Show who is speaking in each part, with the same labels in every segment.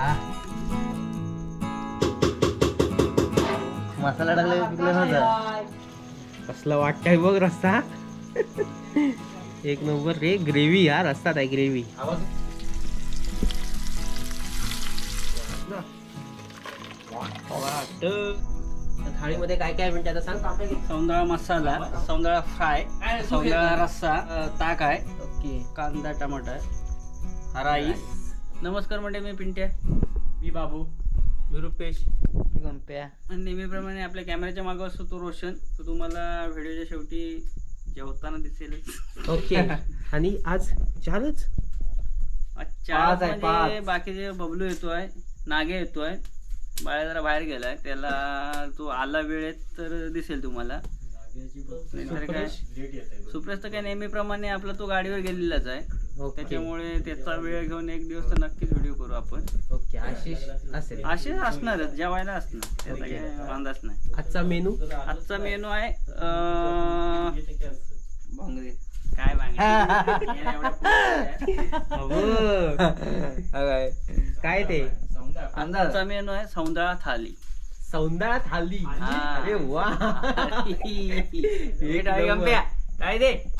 Speaker 1: हा. मसाला टाकला पिकलं नव्हतं
Speaker 2: कसला वाटतंय बघ रस्ता. एक नंबर रे ग्रेव्ही यार रस्ता आहे ग्रेव्ही. थाळीमध्ये काय काय म्हणते आता सांग.
Speaker 3: सौंदळा मसाला सौंदळा फ्राय सौंदळा रस्सा ताक आहे.
Speaker 2: ओके.
Speaker 3: कांदा टमाटर राईस नमस्कार म्हणजे मी पिंट्या. मी बाबू. मी रुपेश.
Speaker 1: गंप्या.
Speaker 3: आणि नेहमीप्रमाणे आपल्या कॅमेऱ्याच्या मागं असतो तो रोशन. तो तुम्हाला व्हिडिओच्या शेवटी जेवताना दिसेल.
Speaker 2: ओके. आणि आज चारच?
Speaker 3: अच्छा
Speaker 1: पाच आहे,
Speaker 3: म्हणजे
Speaker 1: पाच.
Speaker 3: बाकीचे बबलू येतोय नागे येतोय बाळा जरा बाहेर गेलाय त्याला तो आला वेळेत तर दिसेल तुम्हाला. नाहीतर काय सुप्रेश तर काय नेहमीप्रमाणे आपला तो गाडीवर गेलेलाच आहे. त्याच्यामुळे त्याचा वेळ घेऊन एक दिवस तर नक्कीच व्हिडिओ करू आपण.
Speaker 2: ओके आशिष असेल.
Speaker 3: असे असणारच जेवायला असणार. त्याचा काही वांदाच नाही.
Speaker 2: आजचा मेनू?
Speaker 3: आजचा मेनू आहे अं, काय हे. आहे.
Speaker 2: काय ते?
Speaker 3: आजचा मेनू आहे सौंदळा थाली.
Speaker 2: सौंदळा थाली.
Speaker 3: हा.
Speaker 2: अरे वा.
Speaker 3: हे. काय दे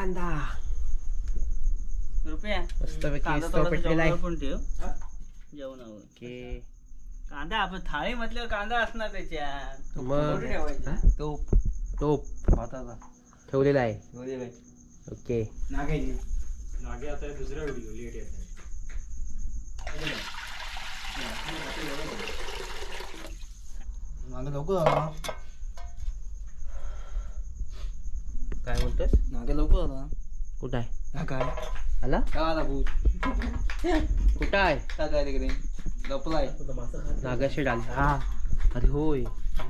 Speaker 2: कांदा.
Speaker 3: रुपया?
Speaker 2: पेटलेला आहे.
Speaker 3: पण ठेव? जेवणावर.
Speaker 2: ओके.
Speaker 3: कांदा आपण थाळी म्हटल्यावर कांदा असणार त्याच्यात.
Speaker 2: मग
Speaker 3: थोडी ठेवायची.
Speaker 1: तो
Speaker 2: टोप
Speaker 1: भाताचा
Speaker 2: ठेवलेला आहे. ओके.
Speaker 3: नागायची.
Speaker 1: नागे लवकर आला
Speaker 2: काय म्हणतोस
Speaker 1: नागे लवकर आला
Speaker 2: कुठं आहे?
Speaker 1: काय?
Speaker 2: आला?
Speaker 1: भूत.
Speaker 2: कुठं आहे?
Speaker 1: काय तिकडे? लपलाय
Speaker 2: नागाशी डाल. हा. अरे होय.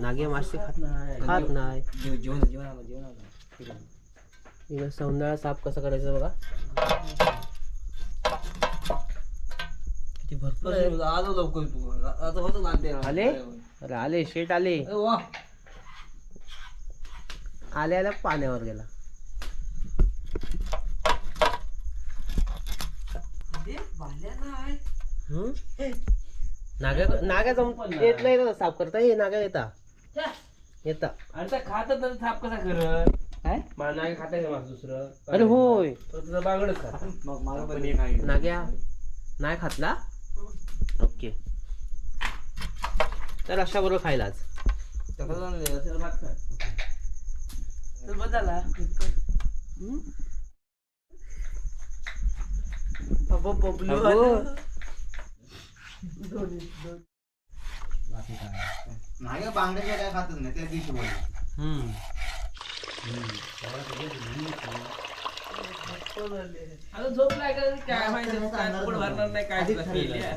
Speaker 2: नागे मासे खात नाही खात नाही.
Speaker 1: जेव जेवण जेवण आला जेवण आला.
Speaker 2: इकडे सौंदळा साफ़ कसं करायचं बघा. किती भरपूर आहे.
Speaker 1: आलो लवकर तू. आता होतं
Speaker 2: आले? अरे आले शेट आले.
Speaker 1: अरे वा.
Speaker 2: आले आल्या पाण्यावर गेला? नागा नागा जम येत नाही ना साफ करता? ये नागा येता. येता.
Speaker 3: अरे त्या खात तर थाप कसा करत?
Speaker 1: काय?
Speaker 2: मला नागा खाता का दुसरं? अरे होय.
Speaker 3: तुझं बागडच खा.
Speaker 1: मग मला पण
Speaker 2: नाग्या नाही खातला? ओके. तर अशा बरोबर खायला आज.
Speaker 1: तसंच आणलंय.
Speaker 3: भात खा. तर बदला.
Speaker 1: नागे बांगड्याच्या काय खातच नाही त्या दिवशी बोल
Speaker 3: झोप लागेल काय माहिती भरणार नाही काय तुला केल्या.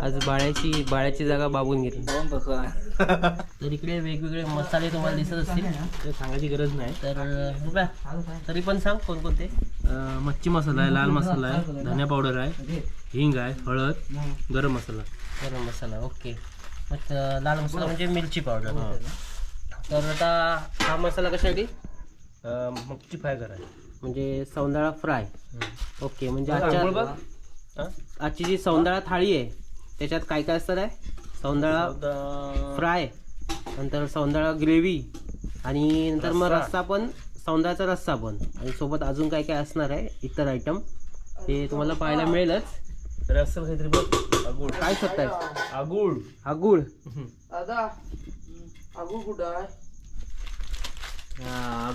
Speaker 2: आज बाळ्याची बाळ्याची जागा बाबून घेतली. तर इकडे वेगवेगळे मसाले तुम्हाला दिसत असतील. तर सांगायची गरज नाही. तर तरी पण सांग कोणकोणते? मच्छी मसाला आहे लाल मसाला आहे धन्या पावडर आहे हिंग आहे हळद गरम मसाला. गरम मसाला ओके. मग लाल मसाला म्हणजे मिरची पावडर. तर आता हा मसाला कशासाठी मच्छी फ्राय कराय म्हणजे सौंदाळा फ्राय. ओके म्हणजे आजच्या? आजची जी सौंदाळा थाळी आहे त्याच्यात काय काय असतं आहे सौंदाळा फ्राय नंतर सौंदळा ग्रेव्ही आणि नंतर मग रस्सा. पण सौंदळाचा रस्सा पण. आणि सोबत अजून काय काय असणार आहे? इतर आयटम ते तुम्हाला पाहायला मिळेलच.
Speaker 4: रस्सा काहीतरी बघ. आगुळ.
Speaker 2: काय शकताय
Speaker 4: आगुळ.
Speaker 2: आगुळ.
Speaker 1: दादा अगो कुठं आहे? हा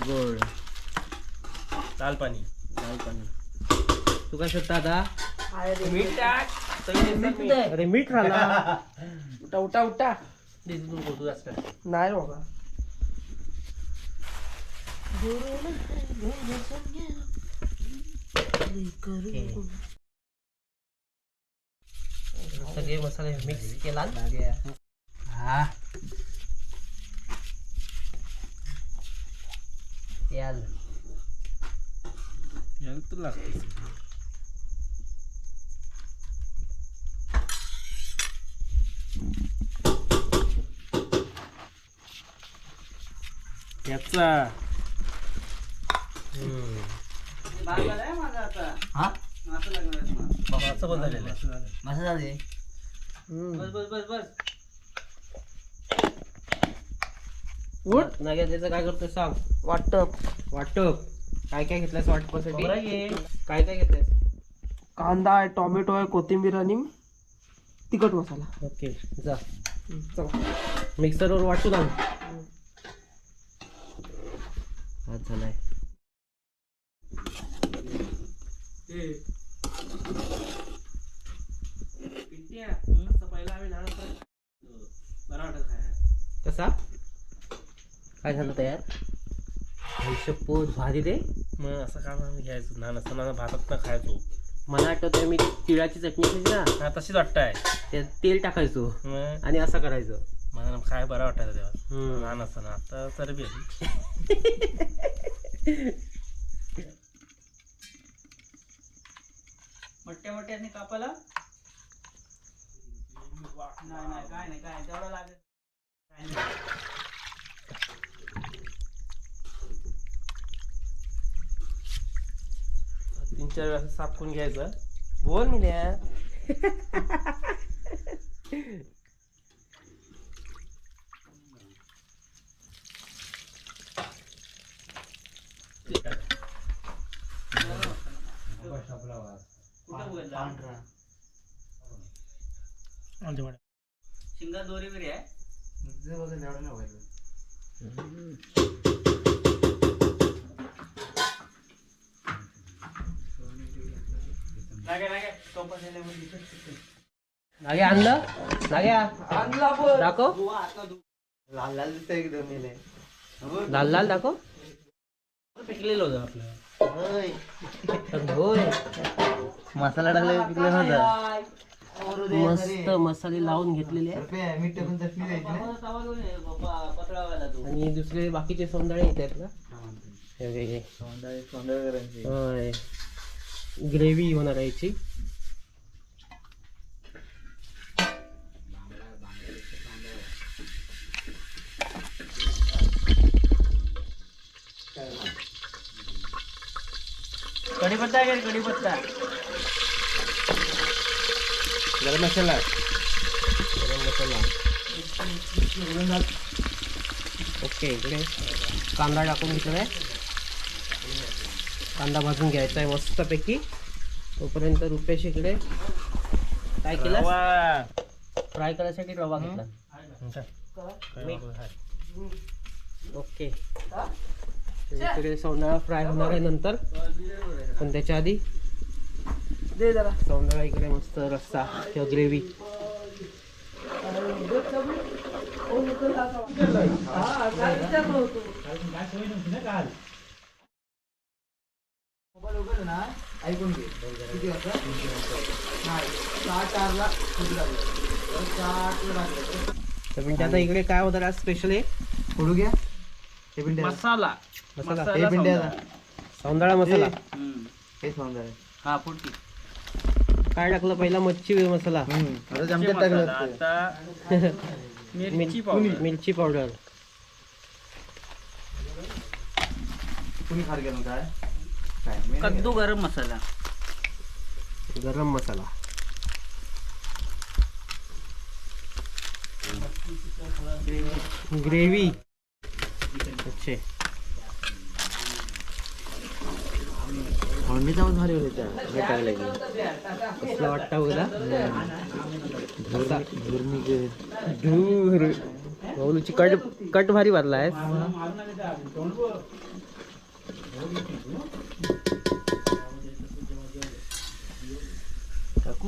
Speaker 4: लाल पाणी.
Speaker 2: लाल पाणी. तू काय शकता आता?
Speaker 4: मीठ टाक.
Speaker 2: अरे मीठ राहिला.
Speaker 1: उठा उठा उठा.
Speaker 4: दे तू तू जास्त.
Speaker 1: नाही बाबा.
Speaker 2: सगळे मसाले मिक्स केला
Speaker 1: हा.
Speaker 2: तेल
Speaker 4: तर लागते याचा.
Speaker 1: हा?
Speaker 4: पण झालेला आहे.
Speaker 1: झाले
Speaker 3: बस बस बस बस.
Speaker 2: उठ. नाग्या त्याचं काय करतोय सांग.
Speaker 1: वाटप.
Speaker 2: वाटप. काय काय घेतलंयस वाटपासाठी. काय काय घेतलंयस?
Speaker 1: कांदा आहे टोमॅटो आहे कोथिंबीर आणि तिखट मसाला.
Speaker 2: ओके जा.
Speaker 1: चला.
Speaker 2: मिक्सरवर वाटून आण हात. झालाय. कसा? काय झालं तयार? पोट भारी रे
Speaker 4: मग असं काम आम्ही घ्यायचो? लहान असताना भातात न खायचो.
Speaker 2: मला आठवतंय मी ती तिळाची चटणी खायची ना.
Speaker 4: हा तशीच वाटताय.
Speaker 2: त्यात तेल टाकायचो
Speaker 4: मग?
Speaker 2: आणि असं करायचं.
Speaker 4: मला खाय बरं वाटायचं तेव्हा.
Speaker 2: हम्म.
Speaker 4: लहान असताना. आता चरबी आली
Speaker 3: मोठ्या मोठ्याने कापाला नाही नाही काय नाही काय तेवढं लागेल. काय नाही.
Speaker 4: तीन चार वेळा करून घ्यायचं बोल मी
Speaker 3: कुठं बघितलं शिंगा दोरी बिरी आहे
Speaker 2: नागे आणलं? नाग्या
Speaker 1: आणला
Speaker 2: दाखव.
Speaker 3: दुवा आता दु
Speaker 1: लाल लाल दिसतंय एकदम मेले
Speaker 2: लाल लाल दाखव.
Speaker 4: पिकलेलं होतं आपलं.
Speaker 2: होय.
Speaker 1: मसाला टाकला पिकलं नव्हतं.
Speaker 2: मस्त मसाले लावून घेतलेले आणि दुसरे बाकीचे सौंदर्य येत आहेत ना? हे.
Speaker 1: सौंदर्य सौंदर्य
Speaker 2: ग्रेव्ही होणार आहे याची.
Speaker 3: कढीपत्ता आहे का कढीपत्ता?
Speaker 4: गरम मसाला.
Speaker 2: गरम मसाला. ओके इकडे कांदा टाकून घेतलेला आहे कांदा भाजून घ्यायचा आहे मस्तपैकी. तोपर्यंत रुपेश इकडे काय केलं फ्राय करायसाठी रवा घेतला. ओके. तर इकडे सौंदळा फ्राय होणार आहे नंतर. पण त्याच्या आधी
Speaker 1: दे जरा.
Speaker 2: सौंदळा इकडे मस्त रस्सा किंवा ग्रेव्ही.
Speaker 1: हा. काय विचारलं होतो मोबाईल उघड ना ऐकून घे किती वाजता नाही लागलं
Speaker 2: तर आता इकडे काय होतं आज स्पेशल आहे
Speaker 1: फोडू घ्या हे
Speaker 3: मसाला।
Speaker 2: मसाला।
Speaker 1: हे
Speaker 2: सौंदळा मसाला।
Speaker 3: हम्म.
Speaker 1: हे
Speaker 3: हा फुटकी
Speaker 2: काय टाकलं पहिला मच्छी मसाला।
Speaker 1: आता चमच्यात टाकलं
Speaker 3: आता मिरची पावडर
Speaker 2: मिरची पावडर
Speaker 1: कुणी खार गेलं काय काय?
Speaker 3: कद्दू गरम मसाला.
Speaker 2: गरम मसाला. ग्रेव्ही. अच्छे.
Speaker 1: होता हे टाकलं की
Speaker 2: कसला वाटतं बघा
Speaker 1: धूर.
Speaker 2: कट कट भारी भरला आहे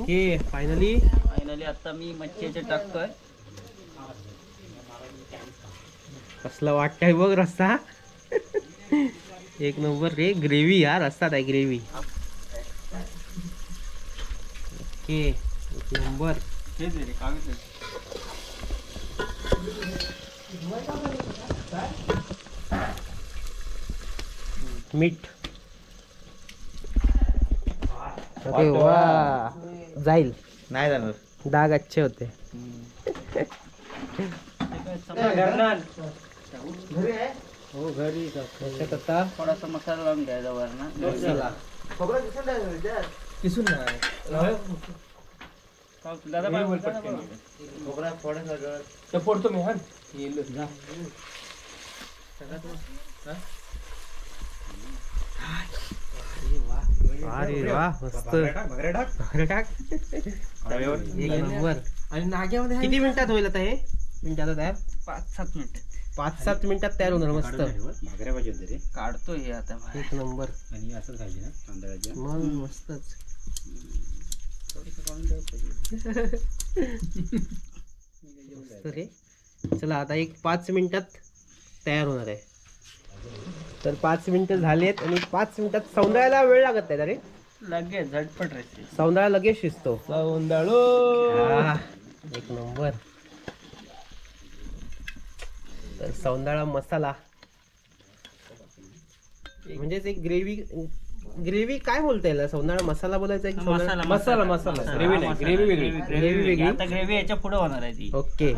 Speaker 2: ओके फायनली
Speaker 3: फायनली आता मी मच्छीचे टाकतोय.
Speaker 2: कसला वाटतंय बघ रस्सा एक नंबर रे ग्रेव्ही यार रस्ता आहे ग्रेव्ही ओके एक नंबर. मीठ. अरे वा. जाईल.
Speaker 1: नाही जाणार.
Speaker 2: डाग अच्छे होते. हो घरी आता?
Speaker 3: थोडासा मसाला लावून घ्यायचा वरनं.
Speaker 2: किसून
Speaker 3: दादा
Speaker 1: खोबरा
Speaker 2: मी हा? अरे वा मस्त. भाकऱ्या टाक एक नंबर.
Speaker 1: आणि नाग्यामध्ये
Speaker 2: किती मिनिटात होईल आता हे? मिनिटात तयार
Speaker 3: पाच सात मिनिट.
Speaker 2: पाच सात मिनिटात तयार होणार मस्त.
Speaker 1: भाकऱ्या पाहिजे होते रे.
Speaker 3: काढतो हे आता.
Speaker 2: एक नंबर.
Speaker 1: आणि असंच खायचे ना
Speaker 2: मग मस्तच. मस्त रे. चला आता एक पाच मिनिटात तयार होणार आहे. तर पाच मिनिटं झालेत आणि पाच मिनिटात सौंदळ्याला वेळ लागत नाही रे
Speaker 3: लगेच झटपट रेसिपी.
Speaker 2: सौंदळा लगेच शिजतो.
Speaker 4: सौंदाळू.
Speaker 2: हा, एक नंबर. तर सौंदाळा मसाला. म्हणजेच एक ग्रेव्ही ग्रेव्ही काय बोलता येईल सौंदाळा मसाला बोलायचा एक
Speaker 3: मसाला
Speaker 4: मसाला. मसाला ग्रेव्ही नाही ग्रेव्ही वेगळी.
Speaker 2: ग्रेव्ही वेगळी.
Speaker 3: आता ग्रेव्ही याच्यापुढे होणार आहे ती.
Speaker 2: ओके.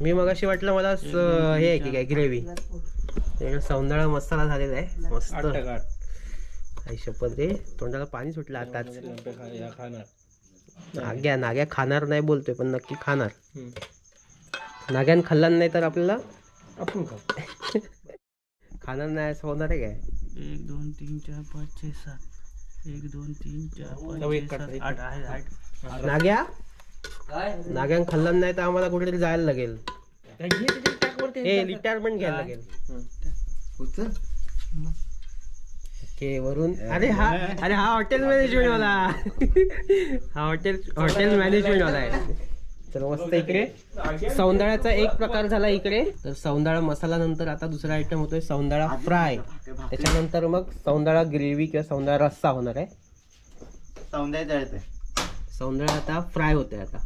Speaker 2: मी मग अशी वाटलं मला स- हे आहे की काय ग्रेव्ही? सौंदाळा मसाला झालेला आहे. मस्त. आई शपथ रे. तोंडाला पाणी सुटलं आताच.
Speaker 4: खाणार.
Speaker 2: नाग्या नाग्या खाणार नाही बोलतोय पण नक्की खाणार. नाग्यान खाल्ला नाही तर आपल्याला?
Speaker 4: आपण खाऊ.
Speaker 2: खाणार नाही असं होणार आहे काय?
Speaker 3: एक दोन तीन चार पाच छे सात. एक दोन तीन चार पाच
Speaker 2: नाग्या? नाग्यान खाल्लं नाही तर आम्हाला कुठेतरी जायला लागेल. हे रिटायरमेंट घ्यायला लागेल. ओके वरून अरे हा अरे हा हॉटेल मॅनेजमेंट वाला. हा हॉटेल हॉटेल मॅनेजमेंट वाला आहे. तर मस्त इकडे. सौंदाळ्याचा एक प्रकार झाला इकडे. तर सौंदाळा मसाला नंतर आता दुसरा आयटम होतोय सौंदाळा फ्राय. त्याच्यानंतर मग सौंदाळा ग्रेव्ही किंवा सौंदाळा रस्सा होणार आहे.
Speaker 1: सौंदर्य
Speaker 2: सौंदाळा आता फ्राय होते आता.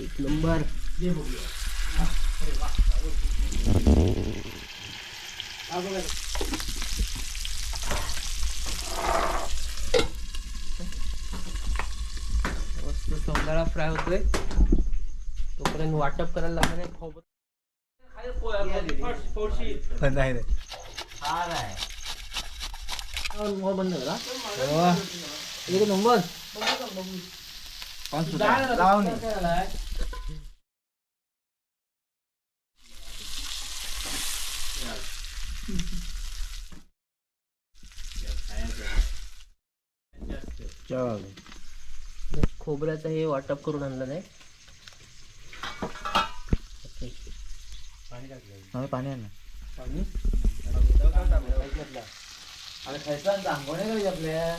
Speaker 2: एक नंबर.
Speaker 4: दे बघूया
Speaker 2: मस्त फ्राय होतोय तोपर्यंत वाटप करायला लागणार आहे खोबरं.
Speaker 1: नाही नाही
Speaker 2: एक नंबर
Speaker 1: लावणी
Speaker 2: खोबऱ्याचं हे वाटप करून आणलं ओके.
Speaker 1: पाणी आण अरे खायचा दांगोणे करायचे आपल्या.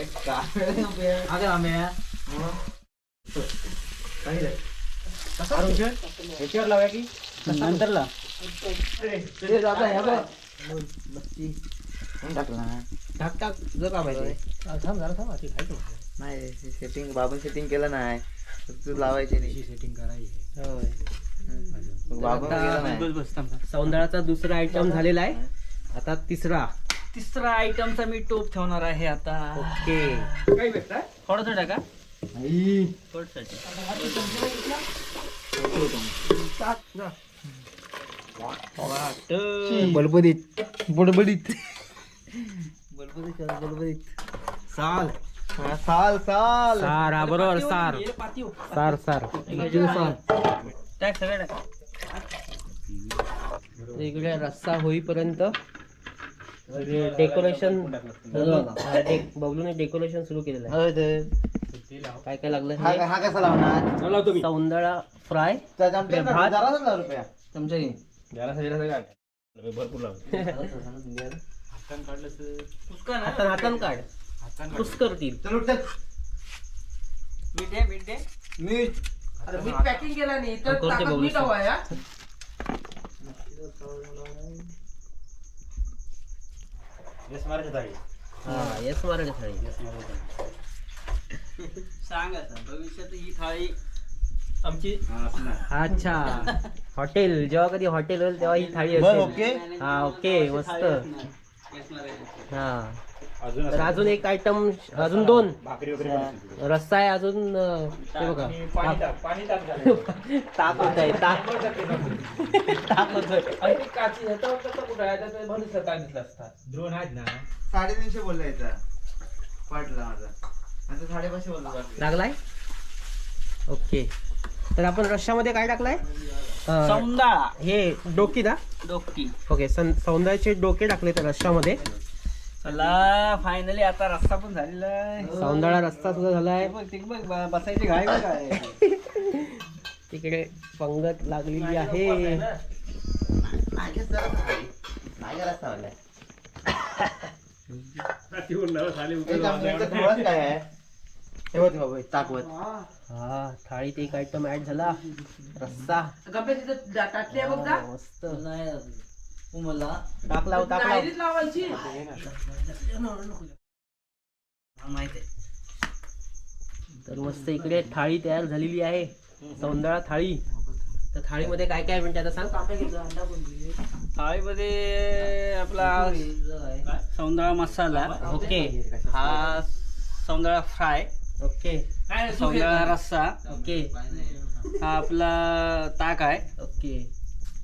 Speaker 1: एक काय आपल्या. अगं आम्या ह्याच्यावर लावूया की?
Speaker 3: नंतर ला
Speaker 1: ते जाता ह्या बघ. नक्की कोण टाकला
Speaker 2: टाक टाक तुझं काम आहे ते.
Speaker 4: थांब जरा थांब आधी खायचं
Speaker 1: नाही सेटिंग बाबा सेटिंग केलं नाही. तू लावायचे नाही.
Speaker 4: सेटिंग करायची.
Speaker 1: नाही.
Speaker 2: सौंदाळाचा दुसरा आयटम झालेला आहे. आता तिसरा.
Speaker 3: तिसरा आयटमचा मी टोप ठेवणार आहे आता.
Speaker 2: ओके.
Speaker 4: काय भेटताय
Speaker 3: थोडं टाका.
Speaker 1: आई.
Speaker 3: थोडसाठी
Speaker 1: बलबदीत बडबडीत
Speaker 2: चाल
Speaker 1: साल. साल
Speaker 2: सार हा बरोबर सार. सार सार.
Speaker 3: टाक सगळं टाक
Speaker 2: इकडे रस्सा होईपर्यंत डेकोरेशन बबलूने डेकोरेशन सुरू केलेलं आहे. काय काय लागलं
Speaker 1: हा हा कसा लावणार?
Speaker 2: सौंदळा फ्राय
Speaker 1: त्या चमच्याने
Speaker 2: भात.
Speaker 1: जरा लाव रुपया
Speaker 2: चमचा घे
Speaker 3: पुष्कळ ना
Speaker 2: हातान हातान काढ. पुस करतील.
Speaker 1: चल उठ चल.
Speaker 3: मीठ दे मीठ. दे
Speaker 1: मीठ
Speaker 4: अरे मीठ पॅकिंग केला नाही. तर
Speaker 2: बबलू
Speaker 4: मीठ हवं आहे हा?
Speaker 2: हा येस मराठी थाळी.
Speaker 3: सांग आता भविष्यात ही थाळी
Speaker 2: आमची? अच्छा. हॉटेल जेव्हा कधी हॉटेल होईल तेव्हा ही थाळी
Speaker 1: बरं,
Speaker 2: असेल.
Speaker 1: ओके.
Speaker 2: हा ओके मस्त. हा. तर अजून एक आयटम अजून दोन. रस्सा आहे अजून अं, ते बघा. ताक होत आहे ताक. ताक होत
Speaker 1: साडेतीनशे बोलला याचा पाटला माझा. आता साडेपाचशे बोलला.
Speaker 2: लागलाय? ओके. तर आपण रश्श्यामध्ये काय टाकलाय? अं,
Speaker 3: सौंदाळा.
Speaker 2: हे डोकी ना
Speaker 3: डोकी.
Speaker 2: ओके सं सौंदर्याचे डोके टाकले तर रश्श्यामध्ये.
Speaker 3: चला फायनली आता रस्ता पण झालेला आहे.
Speaker 2: सौंदळा रस्ता सुद्धा झालाय.
Speaker 3: बसायची बघ काय.
Speaker 2: तिकडे पंगत लागलेली आहे.
Speaker 1: रस्ता हे बघ बाबा, हे. ताकवत
Speaker 2: हा थाळीत एक आयटम ऍड झाला. रस्सा.
Speaker 4: गप्पे तिथं डा- टाकली आहे बघ जा.
Speaker 2: हा, मस्त.
Speaker 3: मला
Speaker 2: टाक लाव टाक लाव
Speaker 4: डायरीत लावायची.
Speaker 3: माहीत आहे.
Speaker 2: तर मस्त इकडे थाळी तयार झालेली आहे. सौंदळा थाळी. तर थाळीमध्ये काय काय म्हणते आता सांग.
Speaker 3: थाळीमध्ये आपला सौंदळा मसाला.
Speaker 2: ओके.
Speaker 3: हा सौंदळा फ्राय.
Speaker 2: ओके.
Speaker 3: सौंदळा रस्सा.
Speaker 2: ओके.
Speaker 3: हा आपला ताक आहे.
Speaker 2: ओके.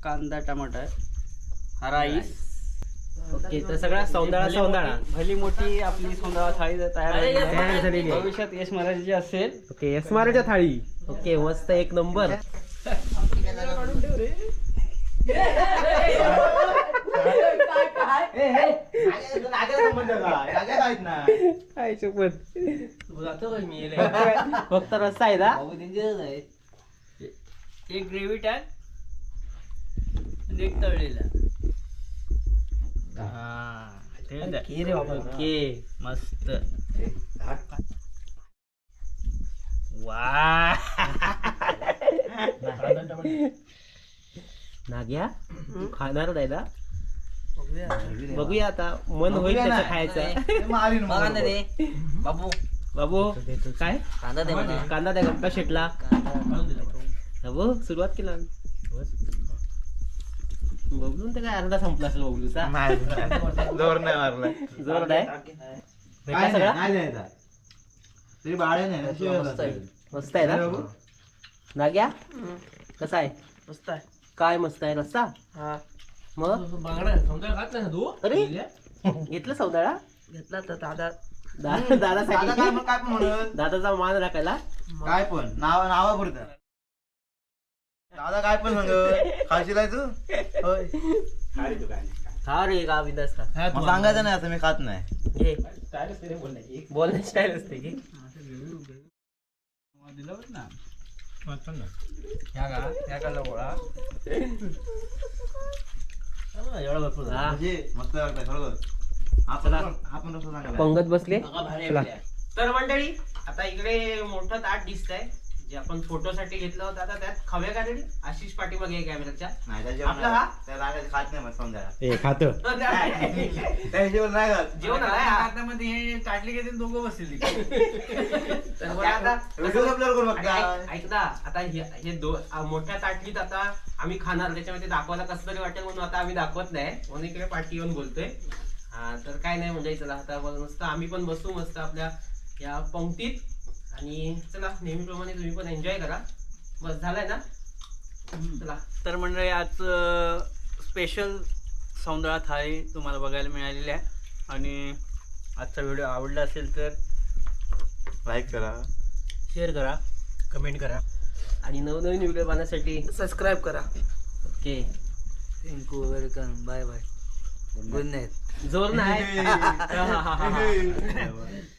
Speaker 3: कांदा टमाटर हा राईस
Speaker 2: ओके तर सगळा सौंदळा सौंदळा.
Speaker 3: भली मोठी आपली सौंदळा थाळी तयार झालेली आहे.
Speaker 2: तयार झालेली आहे
Speaker 3: भविष्यात यश महाराजांची असेल.
Speaker 2: ओके एसमारच्या थाळी. ओके मस्त एक नंबर.
Speaker 1: काय?
Speaker 2: शपथ फक्त रस्सा आहे ना?
Speaker 3: एक ग्रेव्ही टाक आणि एक तळलेला. हा ते.
Speaker 2: ओके
Speaker 3: मस्त. वा.
Speaker 2: नाग्या तू खाणार नाही ना? बघूया. आता. मन होईल त्याचं खायचं.
Speaker 3: बाबू.
Speaker 2: बाबू काय?
Speaker 3: कांदा दे मला.
Speaker 2: कांदा त्या गप्पा शेटला. बाबू सुरुवात केला. बबलून तर काय अर्धा संपला असेल बबलूचा.
Speaker 1: जोर नाही मारलाय.
Speaker 2: जोर नाही?
Speaker 1: काय
Speaker 2: सगळा.
Speaker 1: तरी बाळे.
Speaker 2: मस्त आहे. ना?
Speaker 1: बाबू.
Speaker 2: नाग्या? कसा आहे?
Speaker 4: मस्त आहे.
Speaker 2: काय मस्त आहे? रस्सा?
Speaker 4: हा.
Speaker 2: मग?
Speaker 4: बांगडा समजा घात नाही तू?
Speaker 2: अरे घेतलं सौदाळा?
Speaker 4: घेतला तर दादा.
Speaker 2: दादा
Speaker 1: दादा काय
Speaker 2: दादासाठी
Speaker 1: म्हण- काय पण म्हणत
Speaker 2: दादाचा मान राखायला?
Speaker 1: काय पण नाव नावापुरतं. दादा काय पण सांग. खाशील आहे तू? होय.
Speaker 2: खा रे का बिंदास खा
Speaker 1: मग सांगायचं नाही असं मी खात नाही.
Speaker 2: घे. बोलण्याची स्टाईल असते की.
Speaker 3: दिलं बघ ना.
Speaker 2: एवढा भरपूर हा.
Speaker 1: म्हणजे मस्त खरोखर. आपण
Speaker 2: चला.
Speaker 1: आपण रस्ता सांगायला
Speaker 2: पंगत बसले. चला. तर मंडळी आता इकडे मोठं ताट दिसत आहे जे आपण फोटो साठी घेतलं होतं आता त्यात खव्या का रेडी? आशिष पाठीमागे कॅमेराच्या.
Speaker 1: नाही त्या जेवण
Speaker 2: आपला हा?
Speaker 1: खात नाही मग समजायला.
Speaker 2: ए खात.
Speaker 1: त्या हिशोबाने नाही खात.
Speaker 2: जेवण आलाय हा.
Speaker 3: हातामध्ये हे ताटली दोघं
Speaker 2: तर मला आता
Speaker 1: व्हिडिओ अपलोड करू
Speaker 2: आणि
Speaker 1: बघ
Speaker 2: ऐक- ऐक ना आता हे हे दो आ, मोठ्या ताटलीत आता आम्ही खाणार त्याच्यामध्ये दाखवायला कसं तरी वाटेल म्हणून आता आम्ही दाखवत नाही. म्हणून इकडे पाठी येऊन बोलतोय. हा तर काय नाही म्हणजे चला आता बघ, मस्त आम्ही पण बसू मस्त आपल्या या पंक्तीत. आणि चला नेहमीप्रमाणे तुम्ही पण एन्जॉय करा. बस झालाय ना? चला.
Speaker 3: तर मंडळी आज स्पेशल सौंदळा थाळी तुम्हाला बघायला मिळालेली आहे. आणि आजचा व्हिडिओ आवडला असेल तर
Speaker 1: लाईक करा
Speaker 2: शेअर करा कमेंट करा. आणि नवनवीन व्हिडिओ पाहण्यासाठी
Speaker 5: सबस्क्राईब करा.
Speaker 2: Okay.
Speaker 5: Thank you welcome bye bye good night
Speaker 2: जोर नाही.